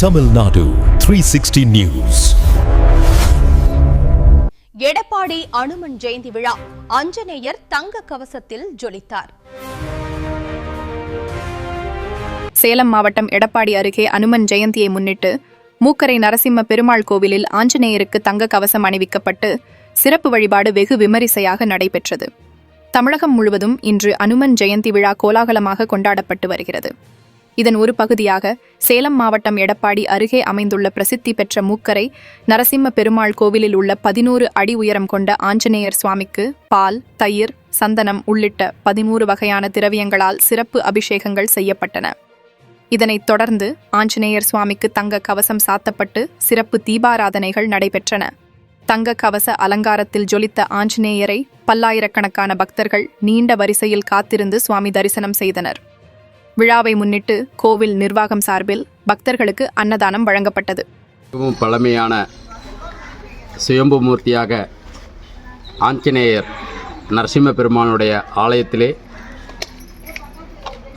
Tamil Nadu 360 News. Edappadi Hanuman Jayanti விழா அஞ்சனேயர் தங்க கவசத்தில் ஜொலித்தார். சேலம் மாவட்டம் எடப்பாடி அருகே அனுமன் ஜெயந்தியை முன்னிட்டு மூக்கரை நரசிம்ம பெருமாள் கோவிலில் ஆஞ்சநேயருக்கு தங்க கவசம் அணிவிக்கப்பட்டு சிறப்பு வழிபாடு வெகு விமரிசையாக நடைபெற்றது. தமிழகம் முழுவதும் இன்று அனுமன் ஜெயந்தி விழா கோலாகலமாக கொண்டாடப்பட்டு வருகிறது. இதன் ஒரு பகுதியாக சேலம் மாவட்டம் எடப்பாடி அருகே அமைந்துள்ள பிரசித்தி பெற்ற மூக்கரை நரசிம்ம பெருமாள் கோவிலில் உள்ள பதினோரு அடி உயரம் கொண்ட ஆஞ்சநேயர் சுவாமிக்கு பால் தயிர் சந்தனம் உள்ளிட்ட பதிமூறு வகையான திரவியங்களால் சிறப்பு அபிஷேகங்கள் செய்யப்பட்டன. இதனைத் தொடர்ந்து ஆஞ்சநேயர் சுவாமிக்கு தங்க கவசம் சாத்தப்பட்டு சிறப்பு தீபாராதனைகள் நடைபெற்றன. தங்க கவச அலங்காரத்தில் ஜொலித்த ஆஞ்சநேயரை பல்லாயிரக்கணக்கான பக்தர்கள் நீண்ட வரிசையில் காத்திருந்து சுவாமி தரிசனம் செய்தனர். விழாவை முன்னிட்டு கோவில் நிர்வாகம் சார்பில் பக்தர்களுக்கு அன்னதானம் வழங்கப்பட்டது. மிகவும் பழமையான சுயம்பு மூர்த்தியாக ஆஞ்சநேயர் நரசிம்ம பெருமானுடைய ஆலயத்திலே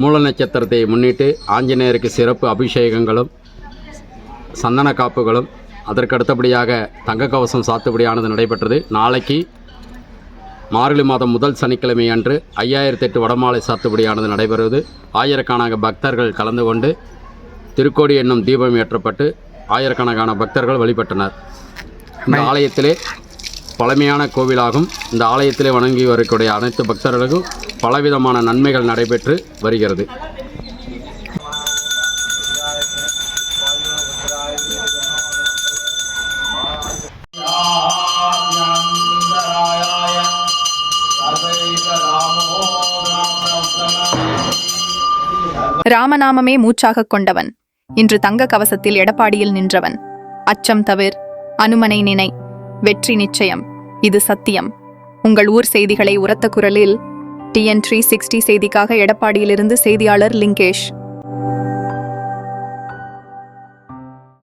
மூல நட்சத்திரத்தை முன்னிட்டு ஆஞ்சநேயருக்கு சிறப்பு அபிஷேகங்களும் சந்தன காப்புகளும் அதற்கு அடுத்தபடியாக தங்க கவசம் சாத்துபடியானது நடைபெற்றது. நாளைக்கு மார்கழி மாதம் முதல் சனிக்கிழமை அன்று ஐயாயிரத்தி எட்டு வடமாலை சாத்துபடியானது நடைபெறுவது. ஆயிரக்கணக்கான பக்தர்கள் கலந்து கொண்டு திருக்கோடி என்னும் தீபம் ஏற்றப்பட்டு ஆயிரக்கணக்கான பக்தர்கள் வழிபட்டனர். இந்த ஆலயத்திலே பழமையான கோவிலாகும் இந்த ஆலயத்திலே வணங்கி வரக்கூடிய அனைத்து பக்தர்களுக்கும் பலவிதமான நன்மைகள் நடைபெற்று வருகிறது. ராமநாமமே மூச்சாகக் கொண்டவன். இன்று தங்க கவசத்தில் எடப்பாடியில் நின்றவன். அச்சம் தவிர் அனுமனை நினை வெற்றி நிச்சயம் இது சத்தியம். உங்கள் ஊர் செய்திகளை உரத்த குரலில் டிஎன் த்ரீ சிக்ஸ்டி செய்திக்காக எடப்பாடியிலிருந்து செய்தியாளர் லிங்கேஷ்.